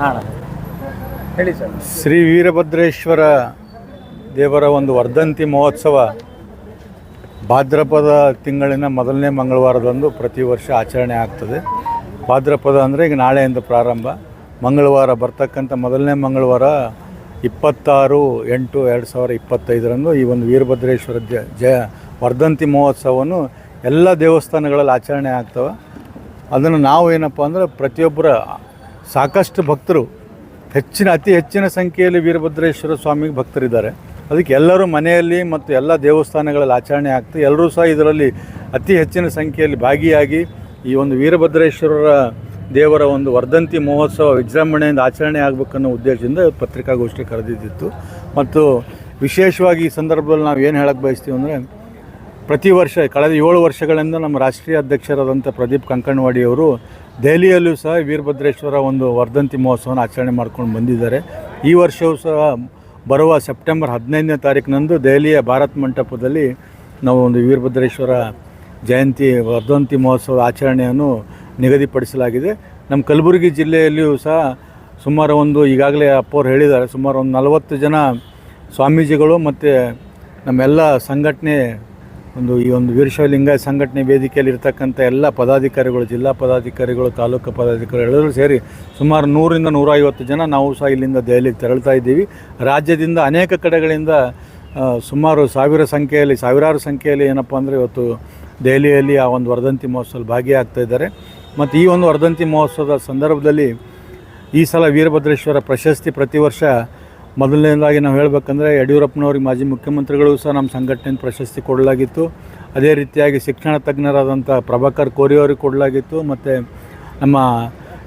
ಹಾಂ. ಹೇಳಿ ಸರ್. ಶ್ರೀ ವೀರಭದ್ರೇಶ್ವರ ದೇವರ ಒಂದು ವರ್ಧಂತಿ ಮಹೋತ್ಸವ ಭಾದ್ರಪದ ತಿಂಗಳಿನ ಮೊದಲನೇ ಮಂಗಳವಾರದಂದು ಪ್ರತಿ ವರ್ಷ ಆಚರಣೆ ಆಗ್ತದೆ. ಭಾದ್ರಪದ ಅಂದರೆ ಈಗ ನಾಳೆಯಿಂದ ಪ್ರಾರಂಭ. ಮಂಗಳವಾರ ಬರ್ತಕ್ಕಂಥ ಮೊದಲನೇ ಮಂಗಳವಾರ ಇಪ್ಪತ್ತಾರು ಎಂಟು ಎರಡು ಸಾವಿರ ಇಪ್ಪತ್ತೈದರಂದು ಈ ಒಂದು ವೀರಭದ್ರೇಶ್ವರ ಜ ಜಯ ವರ್ಧಂತಿ ಮಹೋತ್ಸವವನ್ನು ಎಲ್ಲ ದೇವಸ್ಥಾನಗಳಲ್ಲಿ ಆಚರಣೆ ಆಗ್ತವೆ. ಅದನ್ನು ನಾವು ಏನಪ್ಪ ಅಂದರೆ ಪ್ರತಿಯೊಬ್ಬರ ಸಾಕಷ್ಟು ಭಕ್ತರು, ಹೆಚ್ಚಿನ, ಅತಿ ಹೆಚ್ಚಿನ ಸಂಖ್ಯೆಯಲ್ಲಿ ವೀರಭದ್ರೇಶ್ವರ ಸ್ವಾಮಿಗೆ ಭಕ್ತರಿದ್ದಾರೆ. ಅದಕ್ಕೆ ಎಲ್ಲರೂ ಮನೆಯಲ್ಲಿ ಮತ್ತು ಎಲ್ಲ ದೇವಸ್ಥಾನಗಳಲ್ಲಿ ಆಚರಣೆ ಆಗ್ತದೆ ಎಲ್ಲರೂ ಸಹ ಇದರಲ್ಲಿ ಅತಿ ಹೆಚ್ಚಿನ ಸಂಖ್ಯೆಯಲ್ಲಿ ಭಾಗಿಯಾಗಿ ಈ ಒಂದು ವೀರಭದ್ರೇಶ್ವರರ ದೇವರ ಒಂದು ವರ್ಧಂತಿ ಮಹೋತ್ಸವ ವಿಜೃಂಭಣೆಯಿಂದ ಆಚರಣೆ ಆಗಬೇಕನ್ನೋ ಉದ್ದೇಶದಿಂದ ಪತ್ರಿಕಾಗೋಷ್ಠಿ ಕರೆದಿದ್ದಿತ್ತು. ಮತ್ತು ವಿಶೇಷವಾಗಿ ಈ ಸಂದರ್ಭದಲ್ಲಿ ನಾವು ಏನು ಹೇಳಕ್ಕೆ ಬಯಸ್ತೀವಿ ಅಂದರೆ ಪ್ರತಿ ವರ್ಷ, ಕಳೆದ ಏಳು ವರ್ಷಗಳಿಂದ ನಮ್ಮ ರಾಷ್ಟ್ರೀಯ ಅಧ್ಯಕ್ಷರಾದಂಥ ಪ್ರದೀಪ್ ಕಂಕಣವಾಡಿಯವರು ದೆಹಲಿಯಲ್ಲೂ ಸಹ ವೀರಭದ್ರೇಶ್ವರ ಒಂದು ವರ್ಧಂತಿ ಮಹೋತ್ಸವನ ಆಚರಣೆ ಮಾಡ್ಕೊಂಡು ಬಂದಿದ್ದಾರೆ. ಈ ವರ್ಷವೂ ಸಹ ಬರುವ ಸೆಪ್ಟೆಂಬರ್ ಹದಿನೈದನೇ ತಾರೀಕಿನಂದು ದೆಹಲಿಯ ಭಾರತ್ ಮಂಟಪದಲ್ಲಿ ನಾವು ಒಂದು ವೀರಭದ್ರೇಶ್ವರ ಜಯಂತಿ, ವರ್ಧಂತಿ ಮಹೋತ್ಸವದ ಆಚರಣೆಯನ್ನು ನಿಗದಿಪಡಿಸಲಾಗಿದೆ. ನಮ್ಮ ಕಲಬುರಗಿ ಜಿಲ್ಲೆಯಲ್ಲಿಯೂ ಸಹ ಸುಮಾರು ಒಂದು, ಈಗಾಗಲೇ ಅಪ್ಪವ್ರು ಹೇಳಿದ್ದಾರೆ, ಸುಮಾರು ಒಂದು ನಲವತ್ತು ಜನ ಸ್ವಾಮೀಜಿಗಳು ಮತ್ತು ನಮ್ಮೆಲ್ಲ ಸಂಘಟನೆ ಒಂದು ಈ ಒಂದು ವೀರಶೈವ ಸಂಘಟನೆ ವೇದಿಕೆಯಲ್ಲಿ ಇರ್ತಕ್ಕಂಥ ಎಲ್ಲ ಪದಾಧಿಕಾರಿಗಳು, ಜಿಲ್ಲಾ ಪದಾಧಿಕಾರಿಗಳು, ತಾಲೂಕು ಪದಾಧಿಕಾರಿಗಳು ಎಲ್ಲರೂ ಸೇರಿ ಸುಮಾರು ನೂರಿಂದ ನೂರೈವತ್ತು ಜನ ನಾವು ಸಹ ಇಲ್ಲಿಂದ ದೆಹಲಿಗೆ ತೆರಳ್ತಾ ಇದ್ದೀವಿ. ರಾಜ್ಯದಿಂದ ಅನೇಕ ಕಡೆಗಳಿಂದ ಸುಮಾರು ಸಾವಿರ ಸಂಖ್ಯೆಯಲ್ಲಿ, ಸಾವಿರಾರು ಸಂಖ್ಯೆಯಲ್ಲಿ ಏನಪ್ಪ ಅಂದರೆ ಇವತ್ತು ದೆಹಲಿಯಲ್ಲಿ ಆ ಒಂದು ವರ್ಧಂತಿ ಮಹೋತ್ಸವದಲ್ಲಿ ಭಾಗಿಯಾಗ್ತಾ ಇದ್ದಾರೆ. ಮತ್ತು ಈ ಒಂದು ವರ್ಧಂತಿ ಮಹೋತ್ಸವದ ಸಂದರ್ಭದಲ್ಲಿ ಈ ಸಲ ವೀರಭದ್ರೇಶ್ವರ ಪ್ರಶಸ್ತಿ ಪ್ರತಿ ವರ್ಷ ಮೊದಲನೇದಾಗಿ ನಾವು ಹೇಳಬೇಕಂದ್ರೆ ಯಡಿಯೂರಪ್ಪನವ್ರಿಗೆ ಮಾಜಿ ಮುಖ್ಯಮಂತ್ರಿಗಳು ಸಹ ನಮ್ಮ ಸಂಘಟನೆಯಿಂದ ಪ್ರಶಸ್ತಿ ಕೊಡಲಾಗಿತ್ತು. ಅದೇ ರೀತಿಯಾಗಿ ಶಿಕ್ಷಣ ತಜ್ಞರಾದಂಥ ಪ್ರಭಾಕರ್ ಕೋರಿ ಅವರಿಗೆ ಕೊಡಲಾಗಿತ್ತು. ಮತ್ತು ನಮ್ಮ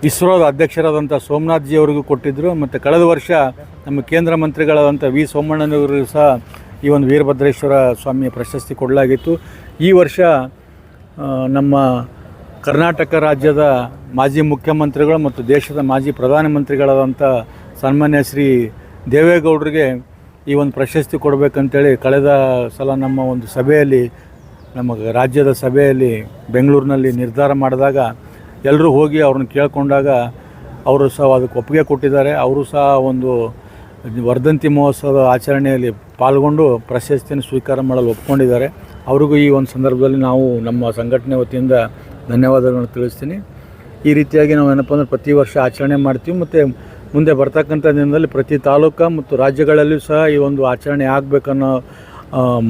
ಇಸ್ರೋದ ಅಧ್ಯಕ್ಷರಾದಂಥ ಸೋಮನಾಥ್ ಜಿ ಅವರಿಗೂ ಕೊಟ್ಟಿದ್ದರು ಮತ್ತು ಕಳೆದ ವರ್ಷ ನಮ್ಮ ಕೇಂದ್ರ ಮಂತ್ರಿಗಳಾದಂಥ ವಿ ಸೋಮಣ್ಣನವರಿಗೂ ಸಹ ಈ ಒಂದು ವೀರಭದ್ರೇಶ್ವರ ಸ್ವಾಮಿಯ ಪ್ರಶಸ್ತಿ ಕೊಡಲಾಗಿತ್ತು. ಈ ವರ್ಷ ನಮ್ಮ ಕರ್ನಾಟಕ ರಾಜ್ಯದ ಮಾಜಿ ಮುಖ್ಯಮಂತ್ರಿಗಳು ಮತ್ತು ದೇಶದ ಮಾಜಿ ಪ್ರಧಾನಮಂತ್ರಿಗಳಾದಂಥ ಸನ್ಮಾನ್ಯ ಶ್ರೀ ದೇವೇಗೌಡರಿಗೆ ಈ ಒಂದು ಪ್ರಶಸ್ತಿ ಕೊಡಬೇಕಂತೇಳಿ ಕಳೆದ ಸಲ ನಮ್ಮ ಒಂದು ಸಭೆಯಲ್ಲಿ, ನಮ್ಮ ರಾಜ್ಯದ ಸಭೆಯಲ್ಲಿ ಬೆಂಗಳೂರಿನಲ್ಲಿ ನಿರ್ಧಾರ ಮಾಡಿದಾಗ ಎಲ್ಲರೂ ಹೋಗಿ ಅವ್ರನ್ನ ಕೇಳಿಕೊಂಡಾಗ ಅವರು ಸಹ ಅದಕ್ಕೆ ಒಪ್ಪಿಗೆ ಕೊಟ್ಟಿದ್ದಾರೆ. ಅವರು ಸಹ ಒಂದು ವರ್ಧಂತಿ ಮಹೋತ್ಸವದ ಆಚರಣೆಯಲ್ಲಿ ಪಾಲ್ಗೊಂಡು ಪ್ರಶಸ್ತಿಯನ್ನು ಸ್ವೀಕಾರ ಮಾಡಲು ಒಪ್ಕೊಂಡಿದ್ದಾರೆ. ಅವ್ರಿಗೂ ಈ ಒಂದು ಸಂದರ್ಭದಲ್ಲಿ ನಾವು ನಮ್ಮ ಸಂಘಟನೆ ವತಿಯಿಂದ ಧನ್ಯವಾದಗಳನ್ನು ತಿಳಿಸ್ತೀನಿ. ಈ ರೀತಿಯಾಗಿ ನಾವು ಏನಪ್ಪ ಅಂದರೆ ಪ್ರತಿ ವರ್ಷ ಆಚರಣೆ ಮಾಡ್ತೀವಿ. ಮತ್ತು ಮುಂದೆ ಬರ್ತಕ್ಕಂಥ ದಿನದಲ್ಲಿ ಪ್ರತಿ ತಾಲೂಕು ಮತ್ತು ರಾಜ್ಯಗಳಲ್ಲಿಯೂ ಸಹ ಈ ಒಂದು ಆಚರಣೆ ಆಗಬೇಕನ್ನೋ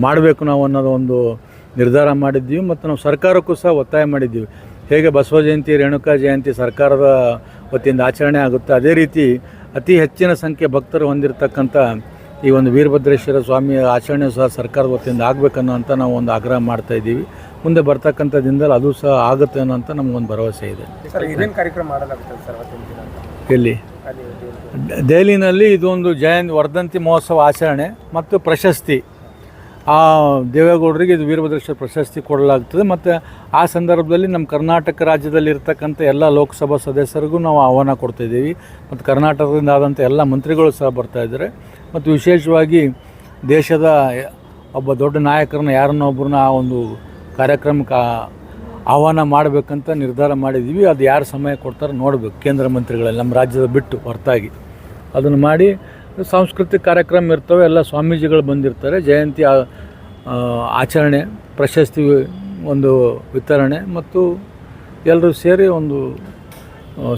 ಮಾಡಬೇಕು ನಾವು ಅನ್ನೋದು ಒಂದು ನಿರ್ಧಾರ ಮಾಡಿದ್ದೀವಿ ಮತ್ತು ನಾವು ಸರ್ಕಾರಕ್ಕೂ ಸಹ ಒತ್ತಾಯ ಮಾಡಿದ್ದೀವಿ. ಹೇಗೆ ಬಸವ ಜಯಂತಿ, ರೇಣುಕಾ ಜಯಂತಿ ಸರ್ಕಾರದ ವತಿಯಿಂದ ಆಚರಣೆ ಆಗುತ್ತೆ, ಅದೇ ರೀತಿ ಅತಿ ಹೆಚ್ಚಿನ ಸಂಖ್ಯೆ ಭಕ್ತರು ಹೊಂದಿರತಕ್ಕಂಥ ಈ ಒಂದು ವೀರಭದ್ರೇಶ್ವರ ಸ್ವಾಮಿಯ ಆಚರಣೆ ಸಹ ಸರ್ಕಾರದ ವತಿಯಿಂದ ಆಗಬೇಕನ್ನೋ ಅಂತ ನಾವು ಒಂದು ಆಗ್ರಹ ಮಾಡ್ತಾ ಇದ್ದೀವಿ. ಮುಂದೆ ಬರ್ತಕ್ಕಂಥ ದಿನದಲ್ಲಿ ಅದು ಸಹ ಆಗುತ್ತೆ ಅನ್ನೋ ಅಂತ ನಮಗೊಂದು ಭರವಸೆ ಇದೆ. ಸರ್ ಕಾರ್ಯಕ್ರಮ ಮಾಡಲಾಗುತ್ತೆ ಸರ್ ಎಲ್ಲಿ? ದೆಹಲಿನಲ್ಲಿ ಇದೊಂದು ಜಯಂತಿ ವರ್ಧಂತಿ ಮಹೋತ್ಸವ ಆಚರಣೆ ಮತ್ತು ಪ್ರಶಸ್ತಿ. ಆ ದೇವೇಗೌಡರಿಗೆ ಇದು ವೀರಭದ್ರೇಶ್ವರ ಪ್ರಶಸ್ತಿ ಕೊಡಲಾಗ್ತದೆ. ಮತ್ತು ಆ ಸಂದರ್ಭದಲ್ಲಿ ನಮ್ಮ ಕರ್ನಾಟಕ ರಾಜ್ಯದಲ್ಲಿ ಇರ್ತಕ್ಕಂಥ ಎಲ್ಲ ಲೋಕಸಭಾ ಸದಸ್ಯರಿಗೂ ನಾವು ಆಹ್ವಾನ ಕೊಡ್ತಾಯಿದ್ದೀವಿ ಮತ್ತು ಕರ್ನಾಟಕದಿಂದ ಆದಂಥ ಎಲ್ಲ ಮಂತ್ರಿಗಳು ಸಹ ಬರ್ತಾ ಇದ್ದಾರೆ. ಮತ್ತು ವಿಶೇಷವಾಗಿ ದೇಶದ ಒಬ್ಬ ದೊಡ್ಡ ನಾಯಕರನ್ನ ಯಾರನ್ನ ಒಬ್ಬರನ್ನ ಆ ಒಂದು ಕಾರ್ಯಕ್ರಮಕ್ಕೆ ಆಹ್ವಾನ ಮಾಡಬೇಕಂತ ನಿರ್ಧಾರ ಮಾಡಿದ್ದೀವಿ. ಅದು ಯಾರು ಸಮಯ ಕೊಡ್ತಾರೋ ನೋಡಬೇಕು. ಕೇಂದ್ರ ಮಂತ್ರಿಗಳಲ್ಲಿ ನಮ್ಮ ರಾಜ್ಯದ ಬಿಟ್ಟು ಹೊರತಾಗಿ. ಅದನ್ನು ಮಾಡಿ ಸಾಂಸ್ಕೃತಿಕ ಕಾರ್ಯಕ್ರಮ ಇರ್ತವೆ. ಎಲ್ಲ ಸ್ವಾಮೀಜಿಗಳು ಬಂದಿರ್ತಾರೆ. ಜಯಂತಿ ಆಚರಣೆ, ಪ್ರಶಸ್ತಿ ಒಂದು ವಿತರಣೆ ಮತ್ತು ಎಲ್ಲರೂ ಸೇರಿ ಒಂದು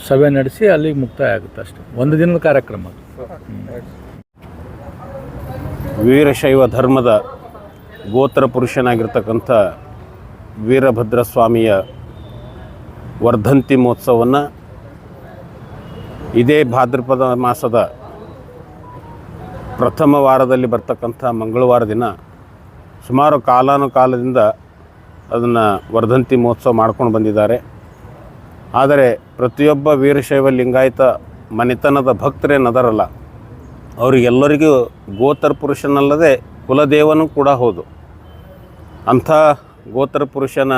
ಸಭೆ ನಡೆಸಿ ಅಲ್ಲಿಗೆ ಮುಕ್ತಾಯ ಆಗುತ್ತೆ ಅಷ್ಟೇ. ಒಂದು ದಿನದ ಕಾರ್ಯಕ್ರಮ ವೀರಶೈವ ಧರ್ಮದ ಗೋತ್ರ ಪುರುಷನಾಗಿರ್ತಕ್ಕಂಥ ವೀರಭದ್ರ ಸ್ವಾಮಿಯ ವರ್ಧಂತಿ ಮಹೋತ್ಸವವನ್ನು ಇದೇ ಭಾದ್ರಪದ ಮಾಸದ ಪ್ರಥಮ ವಾರದಲ್ಲಿ ಬರ್ತಕ್ಕಂಥ ಮಂಗಳವಾರ ದಿನ ಸುಮಾರು ಕಾಲಾನುಕಾಲದಿಂದ ಅದನ್ನು ವರ್ಧಂತಿ ಮಹೋತ್ಸವ ಮಾಡ್ಕೊಂಡು ಬಂದಿದ್ದಾರೆ. ಆದರೆ ಪ್ರತಿಯೊಬ್ಬ ವೀರಶೈವ ಲಿಂಗಾಯತ ಮನೆತನದ ಭಕ್ತರೇನದರಲ್ಲ ಅವರಿಗೆಲ್ಲರಿಗೂ ಗೋತ್ರ ಪುರುಷನಲ್ಲದೆ ಕುಲದೇವನೂ ಕೂಡ ಹೌದು. ಅಂಥ ಗೋತ್ರ ಪುರುಷನ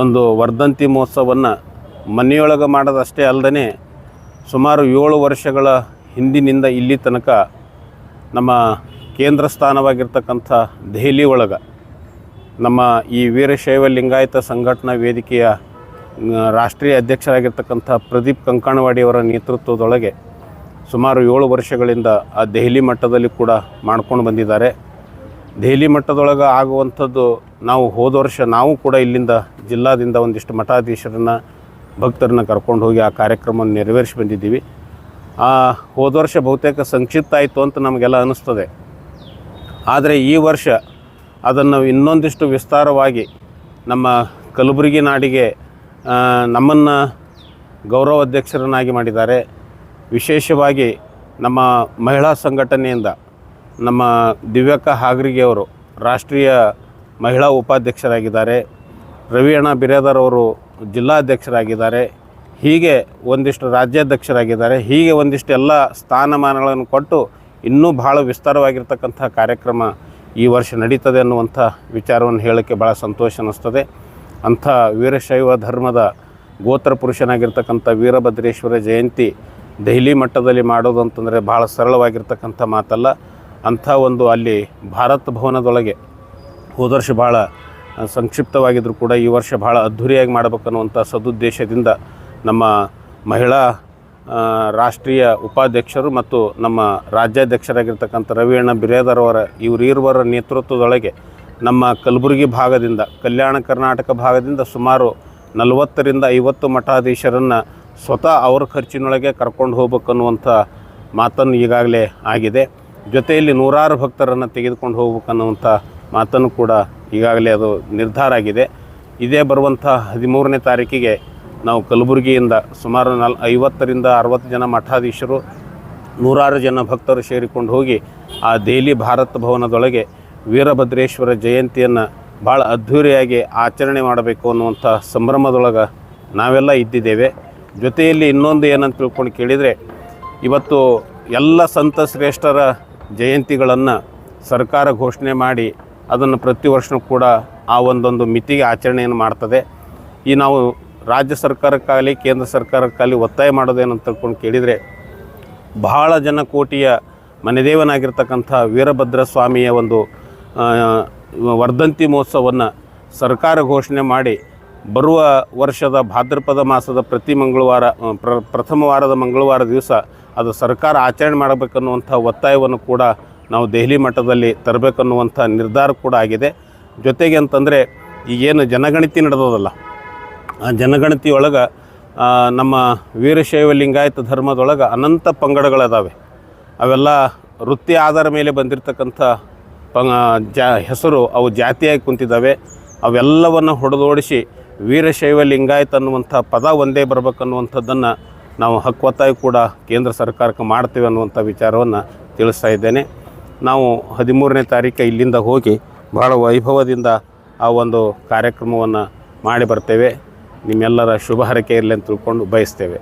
ಒಂದು ವರ್ಧಂತಿ ಮಹೋತ್ಸವವನ್ನು ಮನೆಯೊಳಗೆ ಮಾಡೋದಷ್ಟೇ ಅಲ್ಲದೆ ಸುಮಾರು ಏಳು ವರ್ಷಗಳ ಹಿಂದಿನಿಂದ ಇಲ್ಲಿ ತನಕ ನಮ್ಮ ಕೇಂದ್ರ ಸ್ಥಾನವಾಗಿರ್ತಕ್ಕಂಥ ದೆಹಲಿ ಒಳಗೆ ನಮ್ಮ ಈ ವೀರಶೈವ ಲಿಂಗಾಯತ ಸಂಘಟನಾ ವೇದಿಕೆಯ ರಾಷ್ಟ್ರೀಯ ಅಧ್ಯಕ್ಷರಾಗಿರ್ತಕ್ಕಂಥ ಪ್ರದೀಪ್ ಕಂಕಣವಾಡಿಯವರ ನೇತೃತ್ವದೊಳಗೆ ಸುಮಾರು ಏಳು ವರ್ಷಗಳಿಂದ ಆ ದೆಹಲಿ ಮಟ್ಟದಲ್ಲಿ ಕೂಡ ಮಾಡ್ಕೊಂಡು ಬಂದಿದ್ದಾರೆ. ದೆಹಲಿ ಮಟ್ಟದೊಳಗೆ ಆಗುವಂಥದ್ದು ನಾವು ಹೋದ ವರ್ಷ ನಾವು ಕೂಡ ಇಲ್ಲಿಂದ ಜಿಲ್ಲಾದಿಂದ ಒಂದಿಷ್ಟು ಮಠಾಧೀಶರನ್ನು, ಭಕ್ತರನ್ನ ಕರ್ಕೊಂಡು ಹೋಗಿ ಆ ಕಾರ್ಯಕ್ರಮವನ್ನು ನೆರವೇರಿಸಿ ಬಂದಿದ್ದೀವಿ. ಆ, ಹೋದ ವರ್ಷ ಬಹುತೇಕ ಸಂಕ್ಷಿಪ್ತ ಆಯಿತು ಅಂತ ನಮಗೆಲ್ಲ ಅನ್ನಿಸ್ತದೆ ಆದರೆ ಈ ವರ್ಷ ಅದನ್ನು ಇನ್ನೊಂದಿಷ್ಟು ವಿಸ್ತಾರವಾಗಿ ನಮ್ಮ ಕಲಬುರಗಿ ನಾಡಿಗೆ ನಮ್ಮನ್ನು ಗೌರವ ಅಧ್ಯಕ್ಷರನ್ನಾಗಿ ಮಾಡಿದ್ದಾರೆ. ವಿಶೇಷವಾಗಿ ನಮ್ಮ ಮಹಿಳಾ ಸಂಘಟನೆಯಿಂದ ನಮ್ಮ ದಿವ್ಯಕ್ಕ ಹಾಗ್ರಿಗೆ ಅವರು ರಾಷ್ಟ್ರೀಯ ಮಹಿಳಾ ಉಪಾಧ್ಯಕ್ಷರಾಗಿದ್ದಾರೆ. ರವಿಯಣ್ಣ ಬಿರೇದರ್ ಅವರು ಜಿಲ್ಲಾಧ್ಯಕ್ಷರಾಗಿದ್ದಾರೆ. ಹೀಗೆ ಒಂದಿಷ್ಟು ರಾಜ್ಯಾಧ್ಯಕ್ಷರಾಗಿದ್ದಾರೆ. ಹೀಗೆ ಒಂದಿಷ್ಟು ಎಲ್ಲ ಸ್ಥಾನಮಾನಗಳನ್ನು ಕೊಟ್ಟು ಇನ್ನೂ ಭಾಳ ವಿಸ್ತಾರವಾಗಿರ್ತಕ್ಕಂಥ ಕಾರ್ಯಕ್ರಮ ಈ ವರ್ಷ ನಡೀತದೆ ಅನ್ನುವಂಥ ವಿಚಾರವನ್ನು ಹೇಳೋಕ್ಕೆ ಭಾಳ ಸಂತೋಷ ಅನ್ನಿಸ್ತದೆ. ಅಂಥ ವೀರಶೈವ ಧರ್ಮದ ಗೋತ್ರ ಪುರುಷನಾಗಿರ್ತಕ್ಕಂಥ ವೀರಭದ್ರೇಶ್ವರ ಜಯಂತಿ ದೆಹಲಿ ಮಟ್ಟದಲ್ಲಿ ಮಾಡೋದು ಅಂತಂದರೆ ಭಾಳ ಸರಳವಾಗಿರ್ತಕ್ಕಂಥ ಮಾತಲ್ಲ. ಅಂಥ ಒಂದು ಅಲ್ಲಿ ಭಾರತ್ ಭವನದೊಳಗೆ ಹೋದ ವರ್ಷ ಭಾಳ ಸಂಕ್ಷಿಪ್ತವಾಗಿದ್ದರೂ ಕೂಡ ಈ ವರ್ಷ ಭಾಳ ಅದ್ಧೂರಿಯಾಗಿ ಮಾಡಬೇಕನ್ನುವಂಥ ಸದುದ್ದೇಶದಿಂದ ನಮ್ಮ ಮಹಿಳಾ ರಾಷ್ಟ್ರೀಯ ಉಪಾಧ್ಯಕ್ಷರು ಮತ್ತು ನಮ್ಮ ರಾಜ್ಯಾಧ್ಯಕ್ಷರಾಗಿರ್ತಕ್ಕಂಥ ರವಿಯಣ್ಣ ಬಿರೇದರ್ ಅವರ ಇವರಿರುವರ ನೇತೃತ್ವದೊಳಗೆ ನಮ್ಮ ಕಲಬುರಗಿ ಭಾಗದಿಂದ, ಕಲ್ಯಾಣ ಕರ್ನಾಟಕ ಭಾಗದಿಂದ ಸುಮಾರು ನಲವತ್ತರಿಂದ ಐವತ್ತು ಮಠಾಧೀಶರನ್ನು ಸ್ವತಃ ಅವ್ರ ಖರ್ಚಿನೊಳಗೆ ಕರ್ಕೊಂಡು ಹೋಗ್ಬೇಕನ್ನುವಂಥ ಮಾತನ್ನು ಈಗಾಗಲೇ ಆಗಿದೆ. ಜೊತೆಯಲ್ಲಿ ನೂರಾರು ಭಕ್ತರನ್ನು ತೆಗೆದುಕೊಂಡು ಹೋಗ್ಬೇಕನ್ನುವಂಥ ಮಾತನ್ನು ಕೂಡ ಈಗಾಗಲೇ ಅದು ನಿರ್ಧಾರ ಆಗಿದೆ. ಇದೇ ಬರುವಂಥ ಹದಿಮೂರನೇ ತಾರೀಕಿಗೆ ನಾವು ಕಲಬುರಗಿಯಿಂದ ಸುಮಾರು ನಾಲ್, ಐವತ್ತರಿಂದ ಅರವತ್ತು ಜನ ಮಠಾಧೀಶರು, ನೂರಾರು ಜನ ಭಕ್ತರು ಸೇರಿಕೊಂಡು ಹೋಗಿ ಆ ದೆಹಲಿ ಭಾರತ ಭವನದೊಳಗೆ ವೀರಭದ್ರೇಶ್ವರ ಜಯಂತಿಯನ್ನು ಭಾಳ ಅದ್ಧೂರಿಯಾಗಿ ಆಚರಣೆ ಮಾಡಬೇಕು ಅನ್ನುವಂಥ ಸಂಭ್ರಮದೊಳಗೆ ನಾವೆಲ್ಲ ಇದ್ದಿದ್ದೇವೆ. ಜೊತೆಯಲ್ಲಿ ಇನ್ನೊಂದು ಏನಂತ ತಿಳ್ಕೊಂಡು ಕೇಳಿದರೆ, ಇವತ್ತು ಎಲ್ಲ ಸಂತ ಶ್ರೇಷ್ಠರ ಜಯಂತಿಗಳನ್ನು ಸರ್ಕಾರ ಘೋಷಣೆ ಮಾಡಿ ಅದನ್ನು ಪ್ರತಿ ವರ್ಷವೂ ಕೂಡ ಆ ಒಂದೊಂದು ಮಿತಿಗೆ ಆಚರಣೆಯನ್ನು ಮಾಡ್ತದೆ. ಈ ನಾವು ರಾಜ್ಯ ಸರ್ಕಾರಕ್ಕಾಗಲಿ, ಕೇಂದ್ರ ಸರ್ಕಾರಕ್ಕಾಗಲಿ ಒತ್ತಾಯ ಮಾಡೋದೇನು ಅಂತ ತಿಳ್ಕೊಂಡು ಕೇಳಿದರೆ, ಬಹಳ ಜನ ಕೋಟಿಯ ಮನೆದೇವನಾಗಿರ್ತಕ್ಕಂಥ ವೀರಭದ್ರ ಸ್ವಾಮಿಯ ಒಂದು ವರ್ಧಂತಿ ಮಹೋತ್ಸವವನ್ನು ಸರ್ಕಾರ ಘೋಷಣೆ ಮಾಡಿ, ಬರುವ ವರ್ಷದ ಭಾದ್ರಪದ ಮಾಸದ ಪ್ರತಿ ಮಂಗಳವಾರ ಪ್ರ, ಪ್ರಥಮ ವಾರದ ಮಂಗಳವಾರ ದಿವಸ ಅದು ಸರ್ಕಾರ ಆಚರಣೆ ಮಾಡಬೇಕನ್ನುವಂಥ ಒತ್ತಾಯವನ್ನು ಕೂಡ ನಾವು ದೆಹಲಿ ಮಟ್ಟದಲ್ಲಿ ತರಬೇಕನ್ನುವಂಥ ನಿರ್ಧಾರ ಕೂಡ ಆಗಿದೆ. ಜೊತೆಗೆ ಅಂತಂದರೆ ಈಗೇನು ಜನಗಣತಿ ನಡೆದದಲ್ಲ, ಆ ಜನಗಣತಿಯೊಳಗೆ ನಮ್ಮ ವೀರಶೈವ ಲಿಂಗಾಯತ ಧರ್ಮದೊಳಗೆ ಅನಂತ ಪಂಗಡಗಳದಾವೆ. ಅವೆಲ್ಲ ವೃತ್ತಿ ಆಧಾರ ಮೇಲೆ ಬಂದಿರತಕ್ಕಂಥ ಪಂಗ ಜಾ, ಹೆಸರು ಅವು ಜಾತಿಯಾಗಿ ಕುಂತಿದ್ದಾವೆ. ಅವೆಲ್ಲವನ್ನು ಹೊಡೆದೋಡಿಸಿ ವೀರಶೈವ ಲಿಂಗಾಯತ ಅನ್ನುವಂಥ ಪದ ಒಂದೇ ಬರಬೇಕನ್ನುವಂಥದ್ದನ್ನು ನಾವು ಹಕ್ಕು ಒತ್ತಾಯ ಕೂಡ ಕೇಂದ್ರ ಸರ್ಕಾರಕ್ಕೆ ಮಾಡ್ತೇವೆ ಅನ್ನುವಂಥ ವಿಚಾರವನ್ನು ತಿಳಿಸ್ತಾ ಇದ್ದೇನೆ. ನಾವು ಹದಿಮೂರನೇ ತಾರೀಕು ಇಲ್ಲಿಂದ ಹೋಗಿ ಭಾಳ ವೈಭವದಿಂದ ಆ ಒಂದು ಕಾರ್ಯಕ್ರಮವನ್ನು ಮಾಡಿ ಬರ್ತೇವೆ. ನಿಮ್ಮೆಲ್ಲರ ಶುಭ ಹರಕೆ ಇರಲಿ ಅಂತ ತಿಳ್ಕೊಂಡು ಬಯಸ್ತೇವೆ.